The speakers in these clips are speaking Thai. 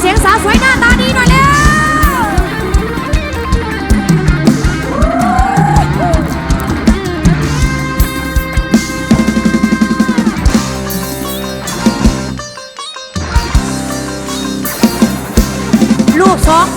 เสียงสาวสวยหน้าตาดีหน่อยเร็วลูกสอง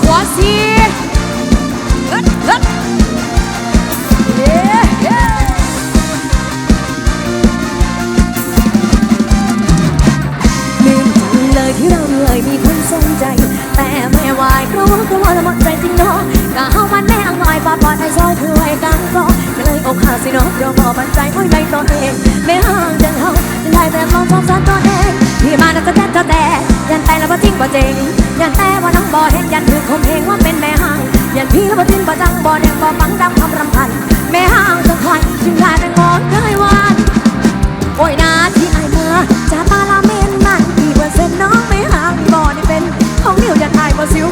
ไม่ไหวเพราะกลัวละหมดใจจริงเนาะกะเฮามันแม่งลอยปอดปอดให้ซอยถ้วยกันก็เลยอกหักสิเนาะเพราะบ่มั่นใจไว้ในตัวเองไม่ห่างจังเฮาจะได้แต่มองสงสันตัวเองพี่มาน่ะจะแท้จะแต่ยันแต่แล้วบ่จริงบ่จริงยันแต่ว่าน้องบ่เห็นยันถือคมเหงว่าเป็นแม่ห่างยันพี่แล้วบ่จริงบ่จังบ่แดงบ่ฟังดำคำรำพัน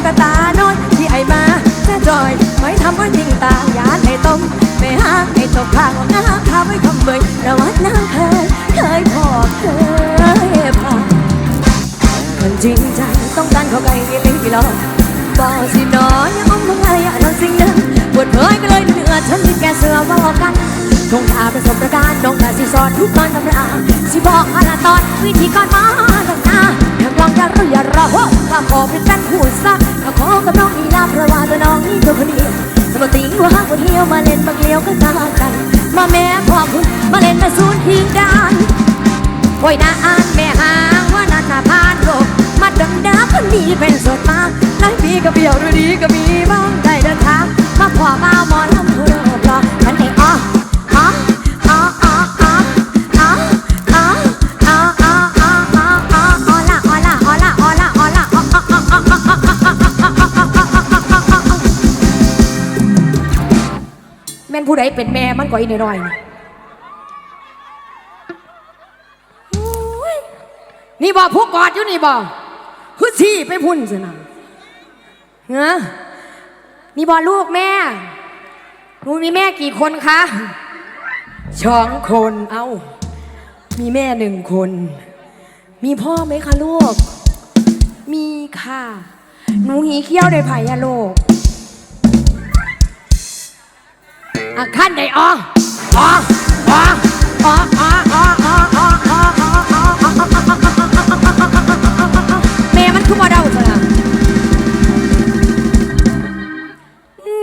กตาน้อยที่ไอมาแค่จอยไม่ทำว่ายิงตายานให้ต้มไม่ห่างให้ตกข้างของน้าข้าไม่คำเบยระวัดน้ำเคยเคยพอเคยผ่านคนจริงใจต้องการเขาใกล้กี่ลิงกี่ลองบ่สิหนอยังอ้อมมึงอะไรอะนอนสิ่งนั้นปวดเผยก็เลยเหนื่อยฉันที่แกเสือบอกกันทงทาประสบการณ์น้องกาสิสอนทุกตอนตำราสิบอกขนาดตอนวิธีก่อนมาตั้งหน้าอยากลองจะรู้อย่ารอ ข้าขอเป็นแฟนหูซักข้าขอกับน้องนี่ลาเพราะว่าตัวน้องนี่ตัวคนเดียวสมติว่าหากวันเที่ยวมาเล่นมาเกลียวก็ตากัน มาแม่พ่อคุณมาเล่นมาซูนทิ้งดันโอ้ยนาอ่านแม่หางว่านานาพานโลกมาดังดาคนนี้เป็นสดมากหลายปีก็เบี้ยวดูดีก็มีบ้าง ผู้ใดเป็นแม่มันก็อีน้อยๆนี่อ้ยนี่บ่พวกกอดอยู่นี่บ่คือชี้ไปพุ่นสินะเงะนี่บ่ลูกแม่หนูมีแม่กี่คนคะสองคน เอ้า มีแม่หนึ่งคน มีพ่อไหมคะลูก มีค่ะ หนูหีเขี้ยวได้ไผ่อะลูก ขั้นใดอ๋ออ๋ออ๋ออ๋ออ๋ออ๋ออ๋ออ๋ออ๋ออ๋ออ๋อแม่มันคือบ่เดาซะนะ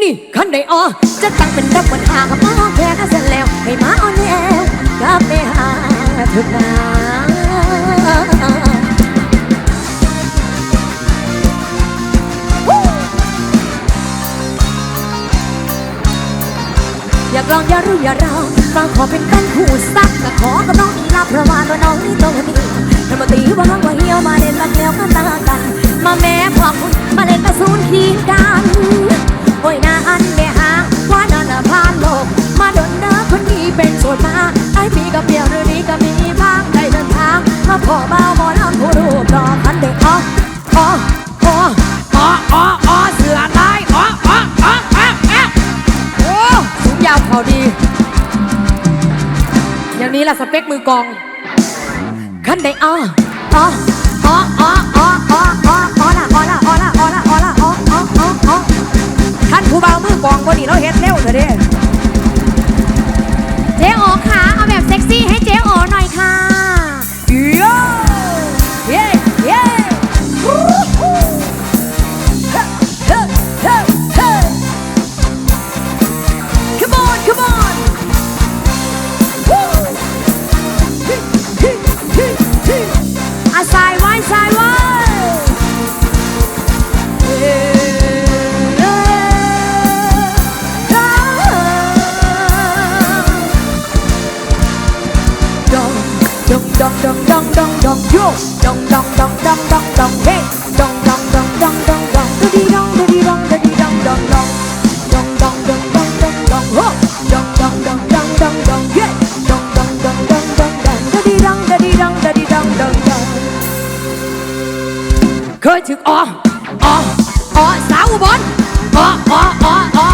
นี่ขั้นใดอ๋อจะตั้งเป็นดับปัญหากับพ่อแค่ก็เสร็จแล้วให้มาอ่อนแอกับแม่หาถึกนา อยากลองอย่ารู้อย่ารอฟังขอเป็นแฟนผู้ซักก็ขอกับน้องนี่ลาเพราะว่าตัวน้องนี่ตัวนี้ธรรมตีว่าห้างว่าเหี่ยวมาเล่นมาแล้วมาตากัน มาแม่พ่อคุณมาเล่นมาซูนทีกันโอ้ยนาอันแม่หางว่านอนผ่านโลกมาโดนเด้อคนนี้เป็นโสดมาไอ้ปีกับเปียวหรือนี้ก็มีบ้างได้เดินทางมาพ่อเบาหมอลำผู้รูปรอคันเด็กอ๋ออ๋อ เขาดี อย่างนี้ล่ะสเปคมือกองขั้นได้อ้ออ้ออ้ออ๋อ dong dong dong dong dong dong yo dong dong dong dong dong dong hey dong เคยถึงอ๋ออ๋ออ๋อสาวอุบลอ๋ออ๋ออ๋อ